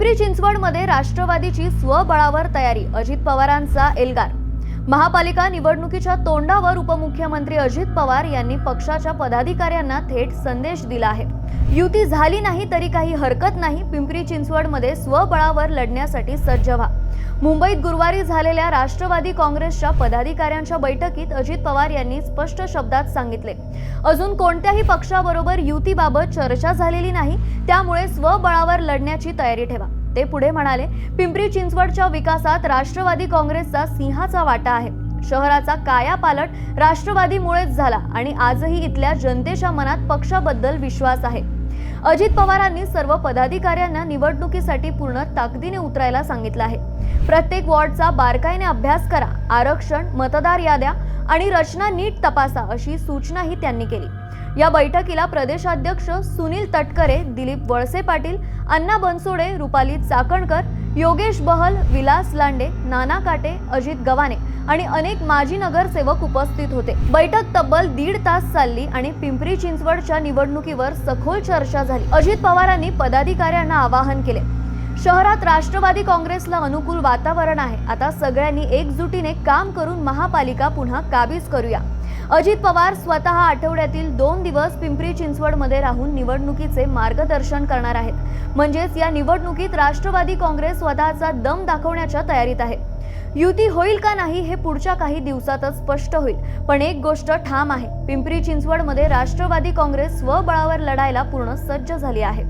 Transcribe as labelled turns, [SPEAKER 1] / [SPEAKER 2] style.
[SPEAKER 1] पिंपरी चिंचवडमध्ये राष्ट्रवादीची स्वबळावर तयारी अजित पवारांचा एल्गार महापालिका निवडणुकीच्या तोंडावर उपमुख्यमंत्री अजित पवार यांनी पक्षाच्या पदाधिकाऱ्यांना थेट संदेश दिला आहे. युती झाली नाही तरी काही हरकत नाही पिंपरी चिंचवडमध्ये स्वबळावर लढण्यासाठी सज्ज व्हा. मुंबईत गुरुवारी झालेल्या राष्ट्रवादी काँग्रेसच्या पदाधिकाऱ्यांच्या बैठकीत अजित पवार यांनी स्पष्ट शब्दात सांगितले. अजून कोणत्याही पक्षाबरोबर युतीबाबत चर्चा झालेली नाही त्यामुळे स्वबळावर लढण्याची तयारी ठेवा. ते पुढे म्हणाले पिंपरी चिंचवडच्या विकासात राष्ट्रवादी काँग्रेसचा सिंहाचा वाटा आहे. शहराचा कायापालट राष्ट्रवादीमुळेच झाला आणि आजही इथल्या जनतेच्या मनात पक्षाबद्दल विश्वास आहे. अजित पवारांनी सर्व पदाधिकाऱ्यांना निवडणुकीसाठी पूर्ण ताकदीने उतरायला सांगितलं आहे. प्रत्येक वॉर्डचा बारकाईने अभ्यास करा आरक्षण मतदार याद्या आणि रचना नीट तपासा अशी सूचनाही त्यांनी केली. या बैठकीला प्रदेशाध्यक्ष सुनील तटकरे दिलीप वळसे पाटील अण्णा बनसोडे रुपाली चाकणकर योगेश बहल विलास लांडे नाना काटे अजित गवाने आणि अनेक माजी नगरसेवक उपस्थित होते. बैठक तब्बल दीड तास चालली आणि पिंपरी चिंचवडच्या निवडणुकीवर सखोल चर्चा झाली. अजित पवारांनी पदाधिकाऱ्यांना आवाहन केले. शहरात राष्ट्रवादी काँग्रेसला अनुकूल वातावरण आहे. आता सगळ्यांनी एकजुटीने काम करून महापालिका पुन्हा काबीज करूया. अजित पवार स्वतः आठवड्यातील दोन दिवस पिंपरी चिंचवडमध्ये राहून निवडणुकीचे मार्गदर्शन करणार आहेत. म्हणजेच या निवडणुकीत राष्ट्रवादी काँग्रेस स्वतःचा दम दाखवण्याच्या तयारीत आहे. युती होईल का नाही हे पुढच्या काही दिवसातच स्पष्ट होईल. पण एक गोष्ट ठाम आहे. पिंपरी चिंचवडमध्ये राष्ट्रवादी काँग्रेस स्वबळावर लढायला पूर्ण सज्ज झाली आहे.